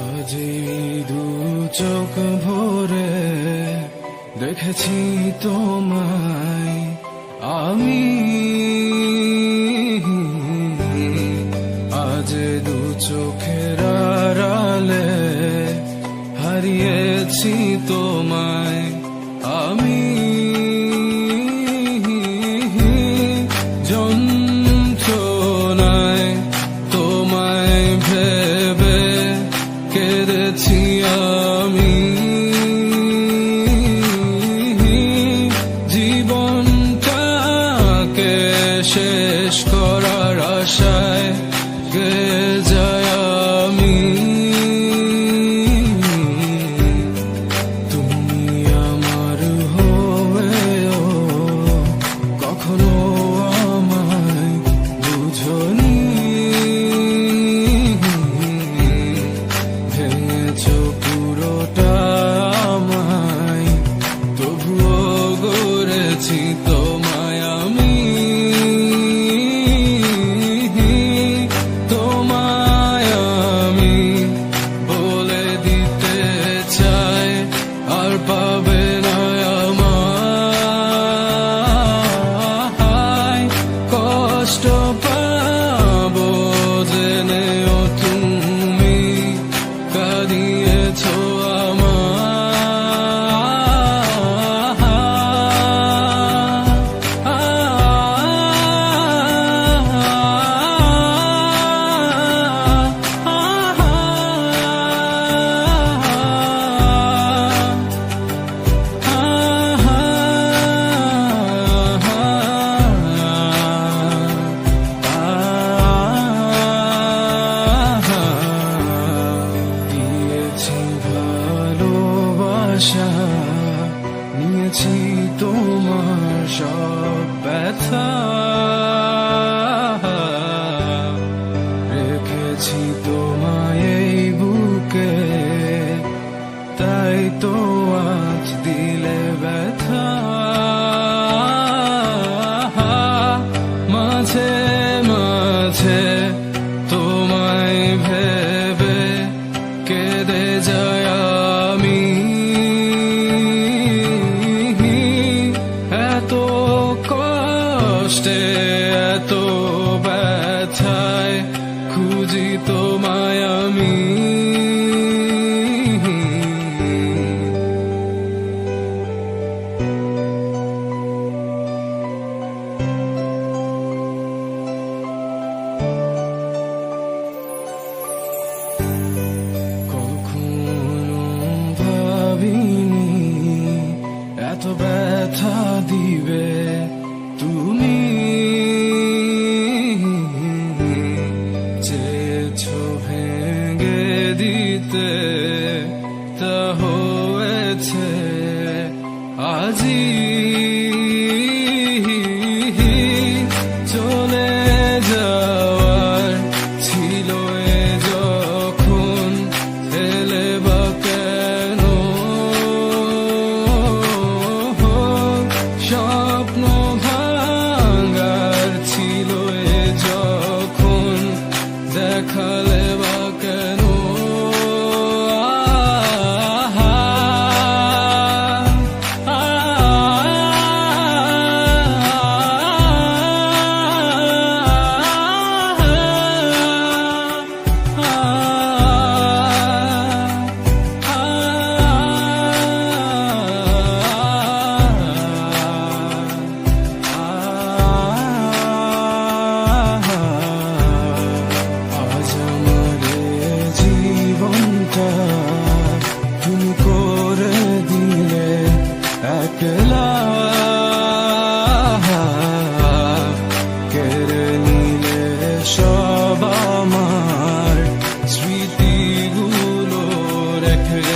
আজি দু চোখ ভোরে দেখেছি তোমায় আমি। আজ দু চোখের আড়ালে হারিয়েছি তো হেরেছি আমি। জীবনটাকে শেষ করার আশায় গে But. পথে যাই এত কষ্টে এত ব্যথায় খুঁজি তোমায় দিতে তা হয়েছে। আজি একলা কেড়ে নিলে সব আমার স্মৃতিগুলো রেখে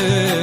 Yeah.